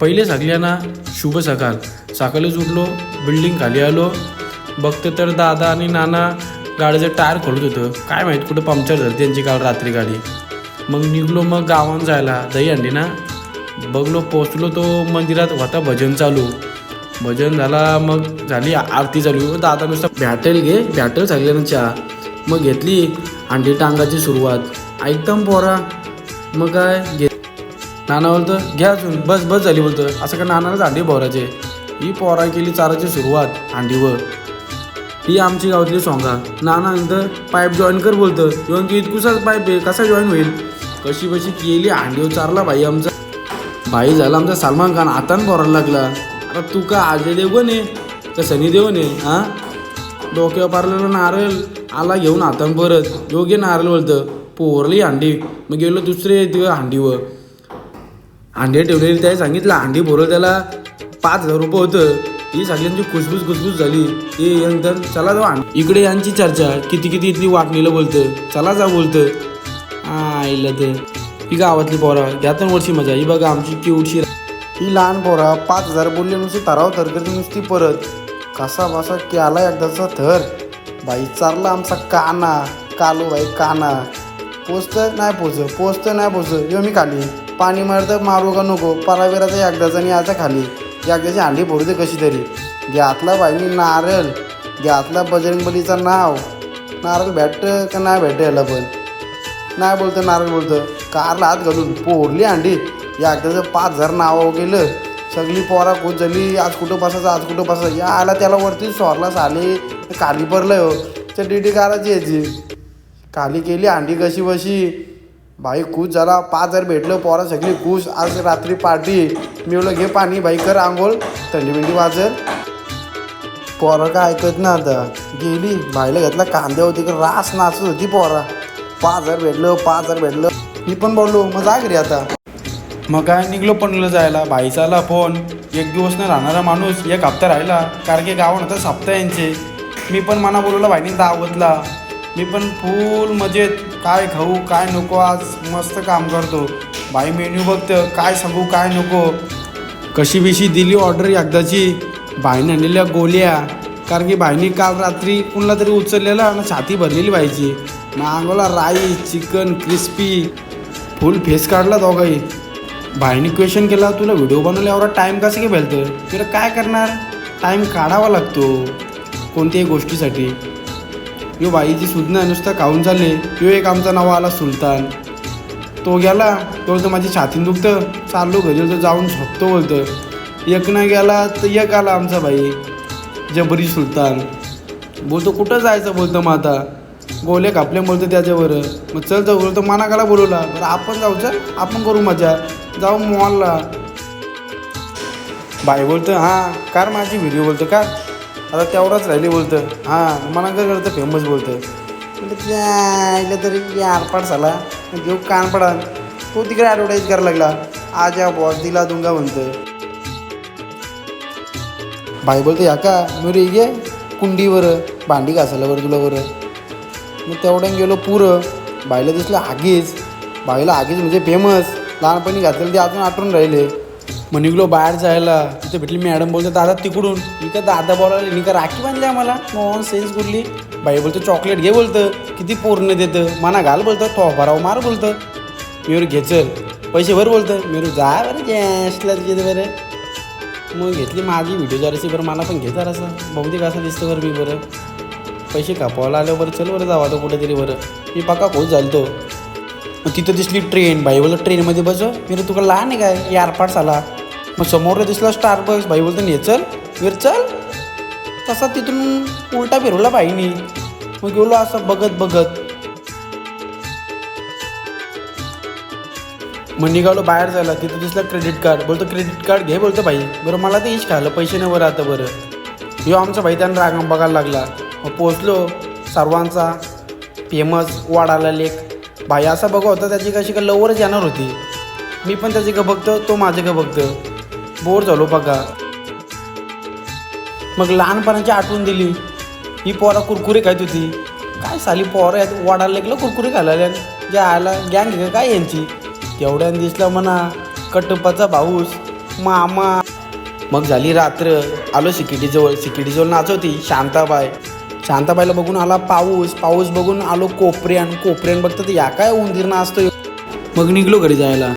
पहिले सगळ्यांना शुभ सकाळ. सकाळीच उठलो बिल्डिंग खाली आलो. बघतो तर दादा आणि नाना गाडीचं टायर खोलत होतं. काय माहीत कुठं पंक्चर झालं त्यांची काल रात्री गाडी. मग निघलो मग गावात जायला. दही ना? बघलो पोचलो तो मंदिरात होता भजन चालू. भजन झाला मग झाली आरती चालू. दादा नुसता भेटेल घे बॅटल सगळ्यांना चहा मग घेतली अंडी टांगाची सुरुवात. एकदम पोरा. मग काय? घे नाना बोलतं घ्या अजून बस बस झाली बोलतं. असं का नानालाच अंडी बोराचे ही पोरा केली चाराची सुरुवात अंडीवर ही आमची गावातली सोंगा नाना नंतर पाईप जॉईन कर बोलतं. येऊन की इतकुसाच पाईप आहे कसा जॉईन होईल? कशी बशी केली अंडीवर चारला भाई आमचा. भाई झाला आमचा सलमान खान आता पोरायला लागला. अरे तू का अजय देवगण आहे? का सनी देवण आहे? हा? डोक्यावर पारलेला नारळ आला घेऊन हातान परत. योग्य नारळ बोलतं. पोरली अंडी मग गेलो दुसरे ते अंडीवर अंडे ठेवलेली त्याने सांगितलं अंडी भरवलं त्याला पाच हजार रुपये होतं. ही सगळ्यांची खुशबूस खुसबुस झाली. हे नंतर चला जाऊ अंड इकडे यांची चर्चा किती किती इथली वाटणीला बोलतं. चला जा बोलतं. आईला ते. ही गावातली पोरा घ्या तर वर्षी मजा. ही बघा आमची किवडशी ही लहान पोरा पाच हजार बोलले नुसती तराव तरकरती नुसती परत. कसा बसा की आला एकदाचा थर. बाई चारला आमचा काना. कालू बाई काना. पोचतं नाही पोच पोचतं नाही पोच यो मी खाली. पाणी मारतं मारू का नको? पराविराचा एकदाचा आणि याचा खाली. एकदाची हांडी भरू दे कशी तरी. घ्यातला बाईनी नारळ घ्यातला बजरंगबलीचं नाव. नारळ भेटतं का नाही भेटतं याला पण? नाही बोलतं नारळ बोलतं. कारला हात घालून पोरली अंडी. या एकदाचं पाच हजार नावं गेलं. सगळी पोरा खूप झाली. आज कुठं बसायचं आज कुठं बसायचं? या आला त्याला वरती सोरला साले. खाली पडलं हो. डी डी काराची याची खाली केली अंडी कशी बशी भाई खुश झाला पाच हजार भेटलं पोरा सगळी खुश आज रात्री पार्टी. मिळलं घे पाणी भाई कर आंघोळ. थंडी बिंडी वाजत पोरं काय ऐकत ना आता. गेली. भाईला घेतला कांद्या होती का रास नाचत होती पोरा. पाच हजार भेटलं पाच हजार भेटलं. मी पण बोललो मग जा घरी आता. मग काय निघलो पणलं जायला. भाईचा आला फोन. एक दिवस न राहणारा माणूस एक हप्ता राहिला. कारण की गावात होता साप्ता यांचे मी पण मना बोलवला भाईने दावतला. मी पण फुल मजेत. काय खाऊ काय नको आज? मस्त काम करतो. बाई मेन्यू बघतं. काय सांगू काय नको? कशी बिशी दिली ऑर्डर एकदाची? बाईने आणलेल्या गोल्या. कारण की बाईने काल रात्री कुणाला तरी उचललेला आणि छाती भरलेली बाईची. Angola rice chicken crispy full face काढला दोघाही बाईने क्वेश्चन केला तुला व्हिडिओ बनवला एवढा टाईम कसं काय भेटतं तुला काय करणार? टाईम काढावा लागतो. कोणत्याही गोष्टीसाठी. यो बाईची सुज्ञा नुसतं खाऊन चालले. यो एक आमचा नाव आला सुलतान. तो गेला तो तर माझी छातीन दुखतं. चाललो घरी तर जाऊन झोपतो बोलतं. एक ना गेला तर एक आला आमचा भाई जबरी सुलतान. बोलतो कुठं जायचं? बोलतं मग आता. गोले कापले बोलतो त्याच्यावर. मग चल जाऊ बोलतो मानाकाला बोलवला. बरं आपण जाऊचं आपण करू मजा. जाऊ मॉलला. बाई बोलतं हां कार माझी व्हिडिओ बोलतो का? आता तेवढाच राहिली बोलतं हां मला काय करतं फेमस बोलतं म्हणजे तरी आरपाट झाला. घेऊ कान पडा. तो तिकडे ॲडव्हर्टाईज करायला लागला. आज या बॉस दिला दुंगा म्हणतं बाई बोलतो या का मी रे ये कुंडीवर भांडी घासायला बरं तुला बरं मग तेवढ्यानं गेलो पुरं. बाईला दिसलं आगीच बाईला आगीच म्हणजे फेमस लहानपणी घातलेलं ते अजून आठवून राहिले. मग निघलो बाहेर जायला. तिथे भेटली मॅडम बोलते दादा तिकडून. मी का दादा बोलावले मी का राखी बांधली आम्हाला? हो, मोहन सेन्स बोलली. बाई बोलतो चॉकलेट घे बोलतं. किती पूर्ण देतं? मना घाल बोलतं. तो भराव मार बोलतं. मी घेचल पैसे भर बोलतं. मी जा बरं गॅसला तुझे बरं. मग घेतली माझी व्हिडिओ जराशी बरं मला पण घे जरासं. बहुतेक असं दिसतं बरं मी बरं. पैसे कापवायला आलं बरं चल बरं जावा तो कुठेतरी बरं. मी पक्का खोच झालतो. मग तिथं दिसली ट्रेन बाई बोलतो ट्रेनमध्ये बसव हो. मी तुका लहान आहे काय? एअरपार्ट्स आला मग समोर दिसला स्टार बस. भाई बोलतो ने चल वीर चल. तसा तिथून उलटा फिरवला बाईनी. मग गेलो असं बघत बघत. मग निघालो बाहेर जायला. तिथं दिसलं क्रेडिट कार्ड बोलतो क्रेडिट कार्ड घे बोलतो भाई बरं मला ते इश खायला पैसे नाही बरं आता बरं. ह्यो आमचा भाई त्यांना राग बघायला लागला. मग पोचलो सर्वांचा फेमस वाडाला लेख भाई असा बघा होता त्याची कशी का लवरच येणार होती. मी पण त्याची का बघतो तो माझे का बघतो. बोर झालो बघा. मग लहानपणाची आठवण दिली. ही पोरा कुरकुरे खायत होती. काय साली पोरं आहेत वाडाला लागलं कुरकुरे खायला जे आला गँग घे काय यांची? तेवढ्यानं दिसला म्हणा कटप्पाचा भाऊस मामा. मग झाली रात्र. आलो सिकिटीजवळ सिकिटीजवळ नाचवती शांताबाई. शांताबाईला बघून आला पाऊस. पाऊस बघून आलो कोपऱ्यान. कोपऱ्यान बघतात या काय उंदीर नाचतोय. मग निघलो घरी जायला.